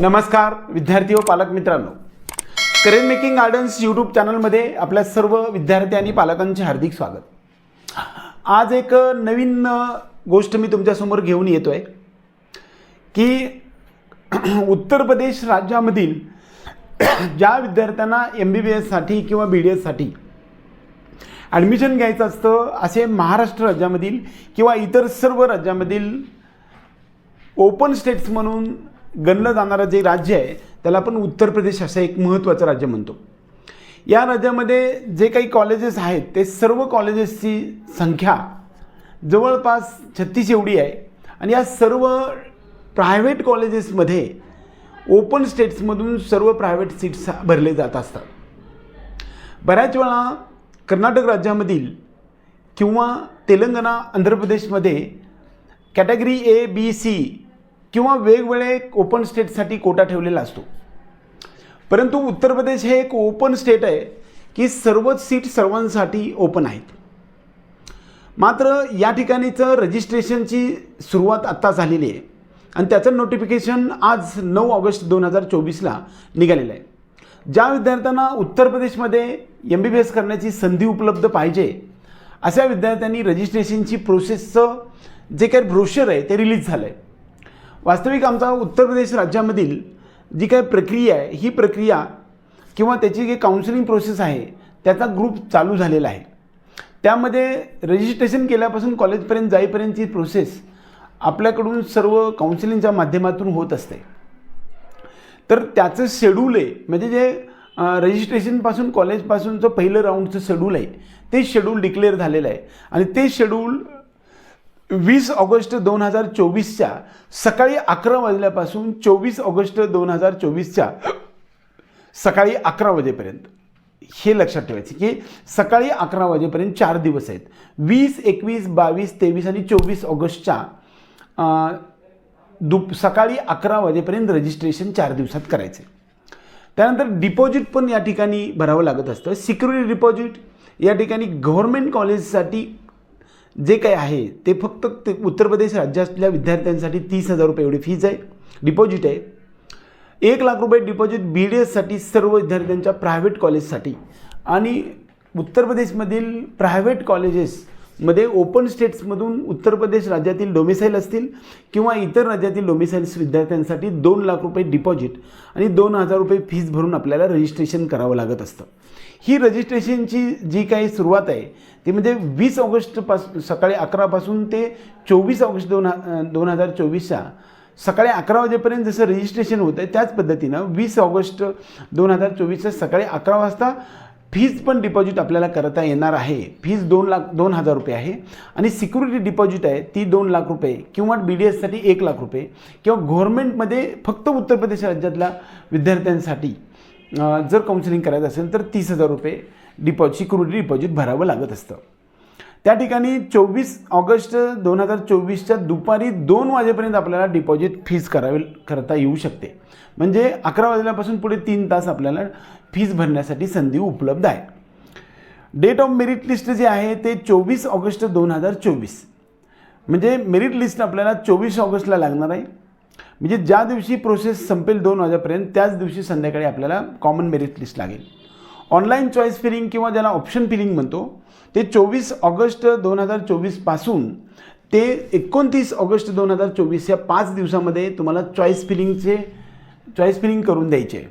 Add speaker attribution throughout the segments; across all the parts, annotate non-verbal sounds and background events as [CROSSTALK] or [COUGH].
Speaker 1: नमस्कार विद्यार्थी व पालक मित्रांनो. करिअर मेकिंग गार्डन्स यूट्यूब चॅनलमध्ये आपल्या सर्व विद्यार्थी आणि पालकांचे हार्दिक स्वागत. आज एक नवीन गोष्ट मी तुमच्यासमोर घेऊन येतो आहे की [CLEARS THROAT] उत्तर प्रदेश राज्यामधील [CLEARS THROAT] ज्या विद्यार्थ्यांना एम बी बी एससाठी किंवा बी डी एससाठी ॲडमिशन घ्यायचं असतं असे महाराष्ट्र राज्यामधील किंवा इतर सर्व राज्यामधील ओपन स्टेट्स म्हणून गणलं जाणारं जे राज्य आहे त्याला आपण उत्तर प्रदेश असं एक महत्त्वाचं राज्य म्हणतो. या राज्यामध्ये जे काही कॉलेजेस आहेत ते सर्व कॉलेजेसची संख्या जवळपास छत्तीस एवढी आहे. आणि या सर्व प्रायव्हेट कॉलेजेसमध्ये ओपन स्टेट्समधून सर्व प्रायव्हेट सीट्स भरले जात असतात. बऱ्याच वेळा कर्नाटक राज्यामधील किंवा तेलंगणा आंध्र प्रदेशमध्ये कॅटेगरी ए बी सी किंवा वेगवेगळे ओपन स्टेटसाठी कोटा ठेवलेला असतो. परंतु उत्तर प्रदेश हे एक ओपन स्टेट आहे की सर्वच सीट सर्वांसाठी ओपन आहेत. मात्र या ठिकाणीचं रजिस्ट्रेशनची सुरुवात आत्ता झालेली आहे. आणि त्याचं नोटिफिकेशन आज नऊ ऑगस्ट दोन हजार चोवीसला निघालेलं आहे. ज्या विद्यार्थ्यांना उत्तर प्रदेशमध्ये एम बी बी एस करण्याची संधी उपलब्ध पाहिजे अशा विद्यार्थ्यांनी रजिस्ट्रेशनची प्रोसेसचं जे काही ब्रोशर आहे ते रिलीज झालं आहे वास्तविक आमचा उत्तर प्रदेश राज्यामधील जी काही प्रक्रिया आहे ही प्रक्रिया किंवा त्याची जी काउन्सिलिंग प्रोसेस आहे त्याचा ग्रुप चालू झालेला आहे. त्यामध्ये रजिस्ट्रेशन केल्यापासून कॉलेजपर्यंत जाईपर्यंतची प्रोसेस आपल्याकडून सर्व काउन्सिलिंगच्या माध्यमातून होत असते. तर त्याचं शेड्यूल आहे म्हणजे जे रजिस्ट्रेशनपासून कॉलेजपासूनचं पहिलं राऊंडचं शेड्यूल आहे ते शेड्यूल डिक्लेअर झालेलं आहे. आणि ते शेड्यूल वीस ऑगस्ट दोन हजार चोवीसच्या सकाळी अकरा वाजल्यापासून चोवीस ऑगस्ट दोन हजार चोवीसच्या सकाळी अकरा वाजेपर्यंत. हे लक्षात ठेवायचे की सकाळी अकरा वाजेपर्यंत चार दिवस आहेत. वीस एकवीस बावीस तेवीस आणि चोवीस ऑगस्टच्या दुप सकाळी अकरा वाजेपर्यंत रजिस्ट्रेशन चार दिवसात करायचे. त्यानंतर डिपॉझिट पण या ठिकाणी भरावं लागत असतं. सिक्युरिटी डिपॉझिट या ठिकाणी गव्हर्मेंट कॉलेजसाठी जे काही आहे ते फक्त ते उत्तर प्रदेश राज्यातल्या विद्यार्थ्यांसाठी तीस हजार रुपये एवढी फीज आहे. डिपॉझिट आहे. एक लाख रुपये डिपॉझिट बी डी एससाठी सर्व विद्यार्थ्यांच्या प्रायव्हेट कॉलेजसाठी आणि उत्तर प्रदेशमधील प्रायव्हेट कॉलेजेसमध्ये ओपन स्टेट्समधून उत्तर प्रदेश राज्यातील डोमिसाईल असतील किंवा इतर राज्यातील डोमिसाईल्स विद्यार्थ्यांसाठी दोन लाख रुपये डिपॉझिट आणि दोन हजार रुपये फीज भरून आपल्याला रजिस्ट्रेशन करावं लागत असतं. ही रजिस्ट्रेशनची जी काही सुरुवात आहे ती म्हणजे वीस ऑगस्टपास सकाळी अकरापासून ते चोवीस ऑगस्ट दोन दोन हजार चोवीसच्या सकाळी अकरा वाजेपर्यंत जसं रजिस्ट्रेशन होतं आहे त्याच पद्धतीनं वीस ऑगस्ट दोन हजार चोवीसच्या सकाळी अकरा वाजता फीज पण डिपॉझिट आपल्याला करता येणार आहे. फीज दोन लाख दोन हजार रुपये आहे आणि सिक्युरिटी डिपॉझिट आहे ती दोन लाख रुपये किंवा बी डी एससाठी एक लाख रुपये किंवा गव्हर्नमेंटमध्ये फक्त उत्तर प्रदेश राज्यातल्या विद्यार्थ्यांसाठी जर काउन्सिलिंग करायचं असेल तर तीस हजार रुपये डिपॉझिट सिक्युरिटी डिपॉझिट भरावं लागत असतं. त्या ठिकाणी चोवीस ऑगस्ट दोन हजार चोवीसच्या दुपारी दोन वाजेपर्यंत आपल्याला डिपॉझिट फीज करावी करता येऊ शकते. म्हणजे अकरा वाजल्यापासून पुढे तीन तास आपल्याला फीज भरण्यासाठी संधी उपलब्ध आहे. डेट ऑफ मेरिट लिस्ट जे आहे ते चोवीस ऑगस्ट दोन हजार चोवीस. म्हणजे मेरिट लिस्ट आपल्याला चोवीस ऑगस्टला लागणार आहे. म्हणजे ज्या दिवशी प्रोसेस संपेल दोन वाजेपर्यंत त्याच दिवशी संध्याकाळी आपल्याला कॉमन मेरिट लिस्ट लागेल. ऑनलाईन चॉईस फिलिंग किंवा ज्याला ऑप्शन फिलिंग म्हणतो ते चोवीस ऑगस्ट दोन हजार चोवीसपासून ते एकोणतीस ऑगस्ट दोन हजार चोवीस या पाच दिवसामध्ये तुम्हाला चॉईस फिलिंगचे चॉईस फिलिंग करून द्यायचे.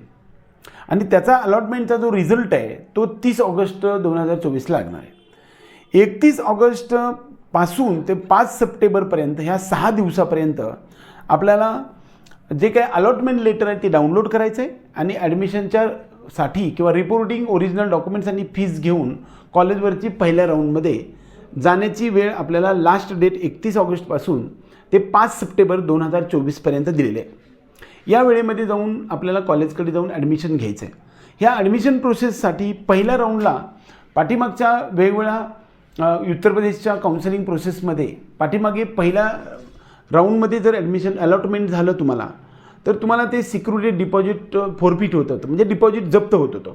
Speaker 1: आणि त्याचा अलॉटमेंटचा जो रिझल्ट आहे तो तीस ऑगस्ट दोन हजार चोवीसला लागणार आहे. एकतीस ऑगस्टपासून ते पाच सप्टेंबरपर्यंत ह्या सहा दिवसापर्यंत आपल्याला जे काही अलॉटमेंट लेटर आहे ते डाउनलोड करायचं आहे आणि ॲडमिशनच्या साठी किंवा रिपोर्टिंग ओरिजिनल डॉक्युमेंट्स आणि फीज घेऊन कॉलेजवरची पहिल्या राऊंडमध्ये जाण्याची वेळ आपल्याला लास्ट डेट एकतीस ऑगस्टपासून ते पाच सप्टेंबर दोन हजार चोवीसपर्यंत दिलेले आहे. या वेळेमध्ये जाऊन आपल्याला कॉलेजकडे जाऊन ॲडमिशन घ्यायचं आहे ह्या ॲडमिशन प्रोसेससाठी पहिल्या राऊंडला पाठीमागच्या वेगवेगळ्या उत्तर प्रदेशच्या काउन्सिलिंग प्रोसेसमध्ये पाठीमागे पहिल्या राऊंडमध्ये जर ॲडमिशन अलॉटमेंट झालं तुम्हाला तर तुम्हाला ते सिक्युरिटी डिपॉझिट फोरफिट होत होतं. म्हणजे डिपॉझिट जप्त होत होतं.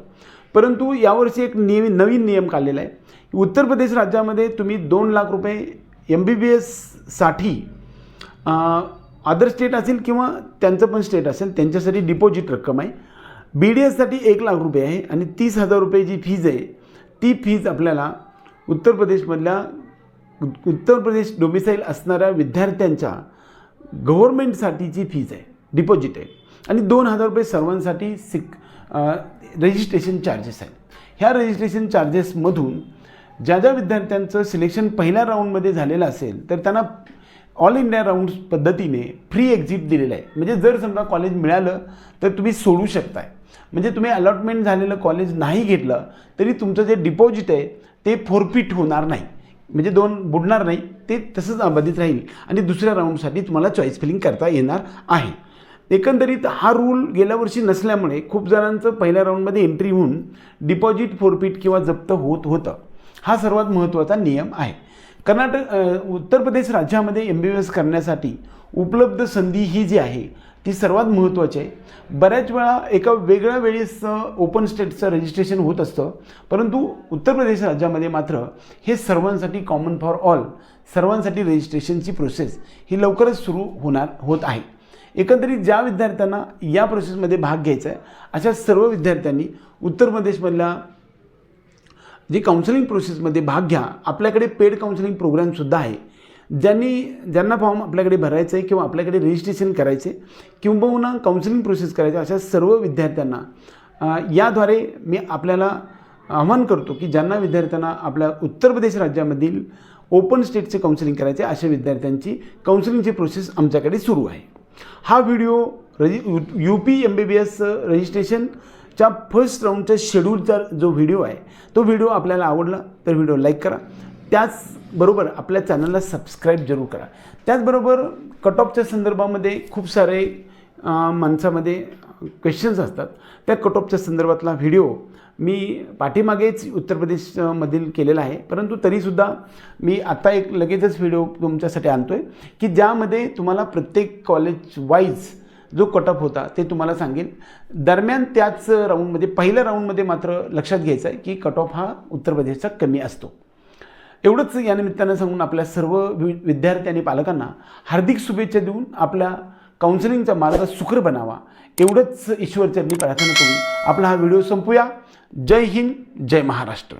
Speaker 1: परंतु यावर्षी एक नियम नवीन नियम काढलेला आहे. उत्तर प्रदेश राज्यामध्ये तुम्ही दोन लाख रुपये एम बी बी एससाठी अदर स्टेट असेल किंवा त्यांचं पण स्टेट असेल त्यांच्यासाठी डिपॉझिट रक्कम आहे. बी डी एससाठी एक लाख रुपये आहे आणि तीस हजार रुपये जी फीज आहे. ती फीज आपल्याला उत्तर प्रदेशमधल्या उत्तर प्रदेश डोमिसाईल असणाऱ्या विद्यार्थ्यांच्या गव्हर्मेंटसाठीची फीज आहे डिपॉझिट आहे. आणि दोन हजार रुपये सर्वांसाठी सिक रजिस्ट्रेशन चार्जेस आहेत. ह्या रजिस्ट्रेशन चार्जेसमधून ज्या ज्या विद्यार्थ्यांचं सिलेक्शन पहिल्या राऊंडमध्ये झालेलं असेल तर त्यांना ऑल इंडिया राऊंड पद्धतीने फ्री एक्झिट दिलेलं आहे. म्हणजे जर समजा कॉलेज मिळालं तर तुम्ही सोडू शकताय. म्हणजे तुम्ही अलॉटमेंट झालेलं कॉलेज नाही घेतलं तरी तुमचं जे डिपॉझिट आहे ते फोरफिट होणार नाही. म्हणजे दोन बुडणार नाही ते तसंच अबाधित राहील. आणि दुसऱ्या राऊंडसाठी तुम्हाला चॉईस फिलिंग करता येणार आहे. एकंदरीत हा रूल गेल्या वर्षी नसल्यामुळे खूप जणांचं पहिल्या राऊंडमध्ये एंट्री होऊन डिपॉझिट फोरफिट किंवा जप्त होत होतं. हा सर्वात महत्त्वाचा नियम आहे. कर्नाटक उत्तर प्रदेश राज्यामध्ये एम बी बी एस करण्यासाठी उपलब्ध संधी ही जी आहे ती सर्वात महत्त्वाची आहे. बऱ्याच वेळा एका वेगळ्या वेळेस ओपन स्टेटचं रजिस्ट्रेशन होत असतं परंतु उत्तर प्रदेश राज्यामध्ये मात्र हे सर्वांसाठी कॉमन फॉर ऑल सर्वांसाठी रजिस्ट्रेशनची प्रोसेस ही लवकरच सुरू होणार होत आहे. एकंदरीत ज्या विद्यार्थ्यांना या प्रोसेसमध्ये भाग घ्यायचा आहे अशा सर्व विद्यार्थ्यांनी उत्तर प्रदेशमधल्या जी काउन्सिलिंग प्रोसेसमध्ये भाग घ्या आपल्याकडे पेड काउन्सिलिंग प्रोग्रामसुद्धा आहे. ज्यांनी ज्यांना फॉर्म आपल्याकडे भरायचं आहे किंवा आपल्याकडे रजिस्ट्रेशन करायचे किंबहुना काउन्सिलिंग प्रोसेस करायचे अशा सर्व विद्यार्थ्यांना याद्वारे मी आपल्याला आवाहन करतो की ज्यांना विद्यार्थ्यांना आपल्या उत्तर प्रदेश राज्यामधील ओपन स्टेटचे काउन्सिलिंग करायचे अशा विद्यार्थ्यांची काउन्सिलिंगची प्रोसेस आमच्याकडे सुरू आहे. हा video रजि U P M B B S च्या फर्स्ट राऊंडच्या शेड्यूलचा जो व्हिडिओ आहे तो व्हिडिओ आपल्याला आवडला तर व्हिडिओ लाईक करा. त्याचबरोबर आपल्या चॅनलला सबस्क्राईब जरूर करा. त्याचबरोबर कट ऑफच्या संदर्भामध्ये खूप सारे माणसामध्ये क्वेश्चन्स असतात. त्या कट ऑफच्या संदर्भातला व्हिडिओ मी पाठीमागेच उत्तर प्रदेशमधील केलेला आहे. परंतु तरीसुद्धा मी आता एक लगेचच व्हिडिओ तुमच्यासाठी आणतो आहे की ज्यामध्ये तुम्हाला प्रत्येक कॉलेज वाईज जो कटअप होता ते तुम्हाला सांगेल दरम्यान त्याच राऊंडमध्ये पहिल्या राऊंडमध्ये मात्र लक्षात घ्यायचं आहे की कट ऑफ हा उत्तर प्रदेशचा कमी असतो. एवढंच या निमित्तानं सांगून आपल्या सर्व वि विद्यार्थी आणि पालकांना हार्दिक शुभेच्छा देऊन आपल्या काउन्सिलिंगचा मार्ग सुखर बनावा. एवढंच ईश्वरचरणी प्रार्थना करून आपला हा व्हिडिओ संपूया. जय हिंद जय महाराष्ट्र.